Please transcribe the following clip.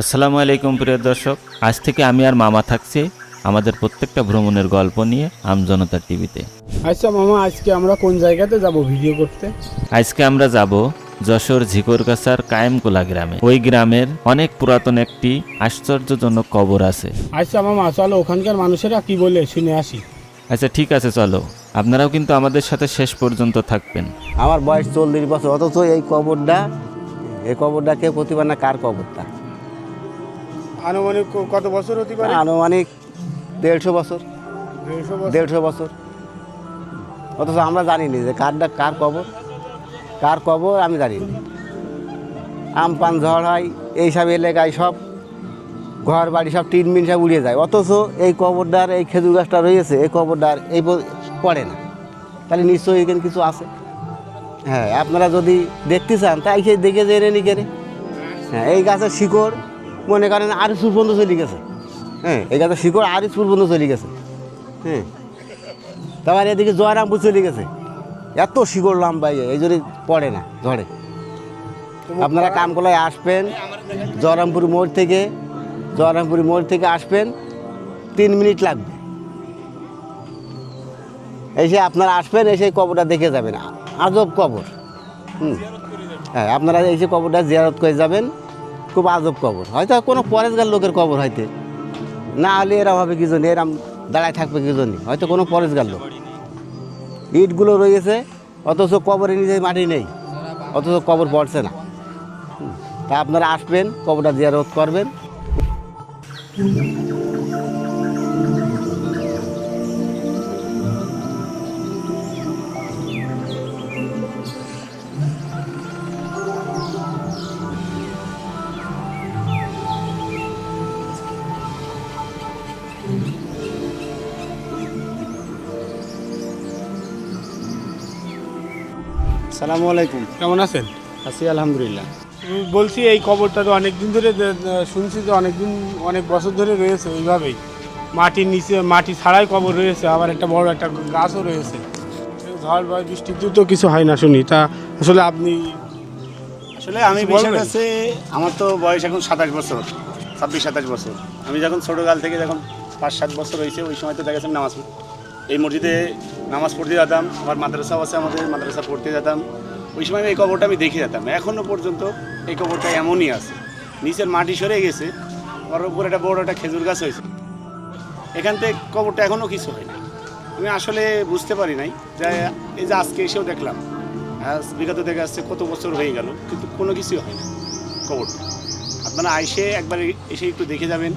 আসসালামু আলাইকুম প্রিয় দর্শক। আজ থেকে আমি আর মামা থাকছি আমাদের প্রত্যেকটা ভ্রমণের গল্প নিয়ে আমজনতা টিভিতে। আচ্ছা মামা আজকে আমরা কোন জায়গাতে যাব ভিডিও করতে? আজকে আমরা যাব যশোর ঝিকরগাছার কায়েমকোলা গ্রামে। ওই গ্রামের অনেক পুরাতন একটি আশ্চর্যজনক কবর আছে। আচ্ছা মামা চলো ওখানকার মানুষেরা কি বলে শুনে আসি। আচ্ছা ঠিক আছে চলো। আপনারাও কিন্তু আমাদের সাথে শেষ পর্যন্ত থাকবেন। আমার বয়স চল্লিশ বছর অথচ এই কবরটা এই কবরটা কেউ প্রতিবার না কার কবরটা? আনুমানিক কত বছর হতে পারে? আনুমানিক দেড়শো বছর। দেড়শো বছর? দেড়শো বছর। অথচ আমরা জানি না যে কারটা কার কবর? কার কবর? আমি জানি না আমপান ঝড় হয় এইসব এলাকায় সব ঘর বাড়ি সব টিন মিন সব উড়িয়ে যায়। অথচ এই কবরটার এই খেজুর গাছটা রয়েছে এই কবরটার এই পড়ে না। তাহলে নিশ্চয়ই এখানে কিছু আছে। হ্যাঁ আপনারা যদি দেখতে চান তাই সেই দেখে জেনে নি কেনে হ্যাঁ এই গাছের শিকড় মনে করেন আরিসপুর পর্যন্ত চলে গেছে। হ্যাঁ এই গাছের শিকড় আরিসপুর পর্যন্ত চলে গেছে। হ্যাঁ তারপর এদিকে জয়রামপুর চলে গেছে। এত শিকড় লম্বাই এই জন্য পড়ে না ঝড়ে আপনারা কামকলায় আসবেন জয়রামপুর মোড় থেকে জয়রামপুর মোড় থেকে আসবেন, তিন মিনিট লাগবে। এসে আপনারা আসবেন, এসে কবরটা দেখে যাবেন। আজব কবর। হুম হ্যাঁ আপনারা এসে কবরটা জিয়ারত করে যাবেন। খুব আজব কবর। হয়তো কোনো পরেশগার লোকের কবর হয়তো। না হলে এরা হবে কি জন্য এরম দাঁড়ায় থাকবে কি জন্য? হয়তো কোনো পরেশগার লোক। ইটগুলো রয়েছে, অথচ কবরের নিজে মাটি নেই, অথচ কবর পড়ছে না। তা আপনারা আসবেন, কবরটা জিয়ারত করবেন। সালামু আলাইকুম। কেমন আছেন? আছি আলহামদুলিল্লাহ। বলছি এই কবরটা তো অনেক দিন ধরে শুনছি যে অনেক দিন অনেক বছর ধরে রয়েছে এইভাবেই মাটির নিচে মাটি ছাড়াই কবর রয়েছে আবার একটা বড় একটা গাছও রয়েছে। ঝড় বা বৃষ্টিতেও তো কিছু হয় না শুনি। তা আসলে আপনি আসলে আমি বিষয়? কাছে আমার তো বয়স এখন সাতাশ বছর ছাব্বিশ সাতাশ বছর। আমি যখন ছোটোকাল থেকে যখন পাঁচ সাত বছর হয়েছে ওই সময় তো দেখেছেন নামাজ। এই মসজিদে নামাজ পড়তে যেতাম আমার মাদ্রাসাও আছে আমাদের, মাদ্রাসা পড়তে যেতাম। ওই সময় এই কবরটা আমি দেখে যেতাম। এখনও পর্যন্ত এই কবরটা এমনই আছে। নিচের মাটি সরে গেছে, ওর উপর একটা বড় একটা খেজুর গাছ হয়েছে। এখান থেকে কবরটা এখনও কিছু হয় না। আমি আসলে বুঝতে পারি নাই যে, এই যে আজকে এসেও দেখলাম, আজ বিগত থেকে আসছে কত বছর হয়ে গেল, কিন্তু কোনো কিছুই হয় না কবরটা। আপনারা আইসে একবার এসে একটু দেখে যাবেন।